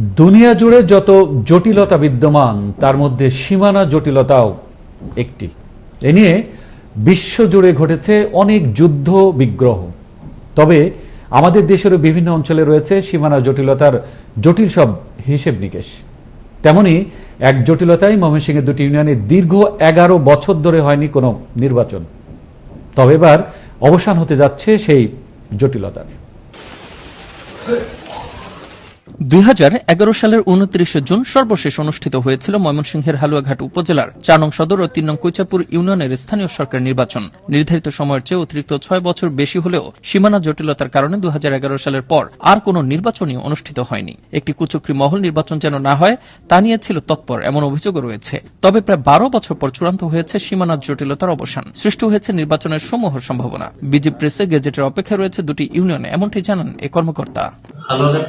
দুনিয়া জুড়ে যত জটিলতা বিদ্যমান, তার মধ্যে সীমানা জটিলতাও একটি। এ নিয়ে বিশ্বজুড়ে ঘটেছে অনেক যুদ্ধ, বিগ্রহ। তবে আমাদের দেশেরও বিভিন্ন অঞ্চলে রয়েছে সীমানা জটিলতার জটিল সব হিসেব নিকেশ। তেমনি এক জটিলতায় ময়মনসিংহের দুটি ইউনিয়নে দীর্ঘ এগারো বছর ধরে হয়নি কোনো নির্বাচন। তবে এবার অবসান হতে যাচ্ছে সেই জটিলতার। দুই হাজার এগারো সালের উনত্রিশে জুন সর্বশেষ অনুষ্ঠিত হয়েছিল ময়মনসিংহের হালুয়াঘাট উপজেলার চার নং সদর ও তিন নং কৈচাপুর ইউনিয়নের স্থানীয় সরকার নির্বাচন। নির্ধারিত সময়ের চেয়ে অতিরিক্ত ছয় বছর বেশি হলেও সীমানা জটিলতার কারণে দু হাজার এগারো সালের পর আর কোনো নির্বাচনই অনুষ্ঠিত হয়নি। একটি কুচক্রি মহল নির্বাচন যেন না হয়, তা নিয়ে ছিল তৎপর, এমন অভিযোগও রয়েছে। তবে প্রায় বারো বছর পর চূড়ান্ত হয়েছে সীমানা জটিলতার অবসান। সৃষ্টি হয়েছে নির্বাচনের সমূহ সম্ভাবনা। বিজি প্রেসে গেজেটের অপেক্ষায় রয়েছে দুটি ইউনিয়নে, এমনটি জানান এ কর্মকর্তা।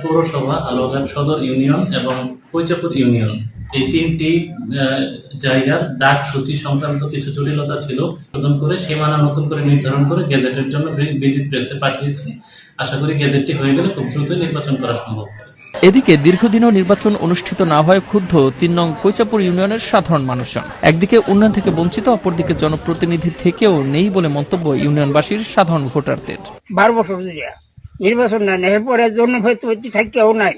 পৌরসভা হালুয়াঘাট সদর ইউনিয়ন এবং কৈচাপুর ইউনিয়ন। এই তিনটি জায়গার ডাক সূচি সংক্রান্ত কিছু জটিলতা ছিল। প্রদান করে সীমানা নতুন করে নির্ধারণ করে গেজেটের জন্য ভিজিট প্রেসে পাঠিয়েছি। আশা করি গেজেটটি হয়ে গেলে খুব দ্রুত নির্বাচন করা সম্ভব এদিকে দীর্ঘদিনও নির্বাচন অনুষ্ঠিত না হয় ক্ষুব্ধ তিন নং কৈচাপুর ইউনিয়নের সাধারণ মানুষজন। একদিকে উন্নয়ন থেকে বঞ্চিত অপরদিকে জনপ্রতিনিধি থেকেও নেই বলে মন্তব্য ইউনিয়নবাসীর সাধারণ ভোটারদের। বারো বছর নির্বাচন না নেই। পরে জন্য হয়তো থাকেও নাই।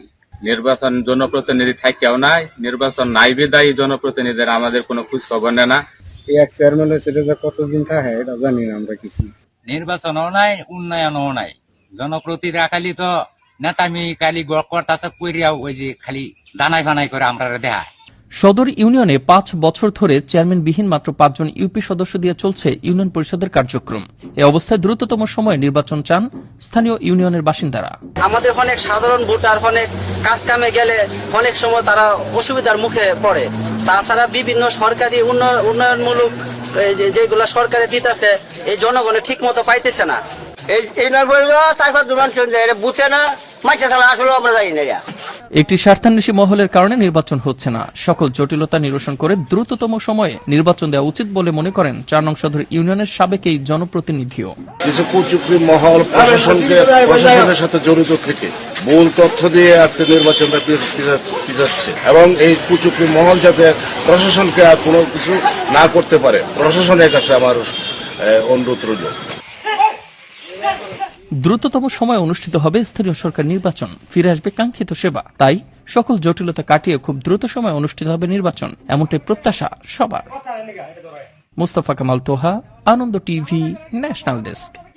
নির্বাচন জনপ্রতিনিধি থাকেও নাই নির্বাচন নাই বিদায়ী জনপ্রতিনিধির আমাদের কোনো খোঁজ খবর নেয় না। এই এক চেয়ারম্যান সেটা যে কতদিন থাকে এটা জানি না আমরা কিছু। নির্বাচনও নাই উন্নয়নও নাই। জনপ্রতিনিধি খালি তো নেতামি খালি করতাছে কইরিয়াও ওই যে খালি দানাই ফানাই করে আমরা দেখায়। সদর ইউনিয়নে পাঁচ বছর ধরে চেয়ারম্যানবিহীন মাত্র পাঁচজন ইউপি সদস্য দিয়ে চলছে ইউনিয়ন পরিষদের কার্যক্রম। এ অবস্থায় দ্রুততম সময়ে নির্বাচন চান স্থানীয় ইউনিয়নের বাসিন্দারা। আমাদের অনেক সাধারণ ভোটার অনেক কাজ কামে গেলে অনেক সময় তারা অসুবিধার মুখে পড়ে। তাছাড়া বিভিন্ন সরকারি উন্নয়ন উন্নয়নমূলক এই যে- যেগুলো সরকারে দিতেছে এই জনগণে ঠিক মতো পাইতেছে না। এই এই চার পাঁচ জন বুঝে না মাইছে ছাড়া আসলে আমরা যাই না একটি স্বার্থান্বেষী মহলের কারণে নির্বাচন হচ্ছে না। সকল জটিলতা নিরসন করে দ্রুততম সময়ে নির্বাচন দেওয়া উচিত বলে মনে করেন চার নং সদর ইউনিয়নের সাবেক এই জনপ্রতিনিধিও। কিছু কুচুকরি মহল প্রশাসনকে প্রশাসনের সাথে জড়িত থেকে মূল তথ্য দিয়ে আজকে নির্বাচনটা পিছাচ্ছে। এবং এই কুচুকরি মহল যাতে প্রশাসনকে আর কোনো কিছু না করতে পারে, প্রশাসনের কাছে আমার অনুরোধ রইল। দ্রুততম সময় অনুষ্ঠিত হবে স্থানীয় সরকার নির্বাচন। ফিরে আসবে কাঙ্ক্ষিত সেবা। তাই সকল জটিলতা কাটিয়ে খুব দ্রুত সময় অনুষ্ঠিত হবে নির্বাচন। এমনটাই প্রত্যাশা সবার। Mostafa Kamal Toha Ananda TV national desk.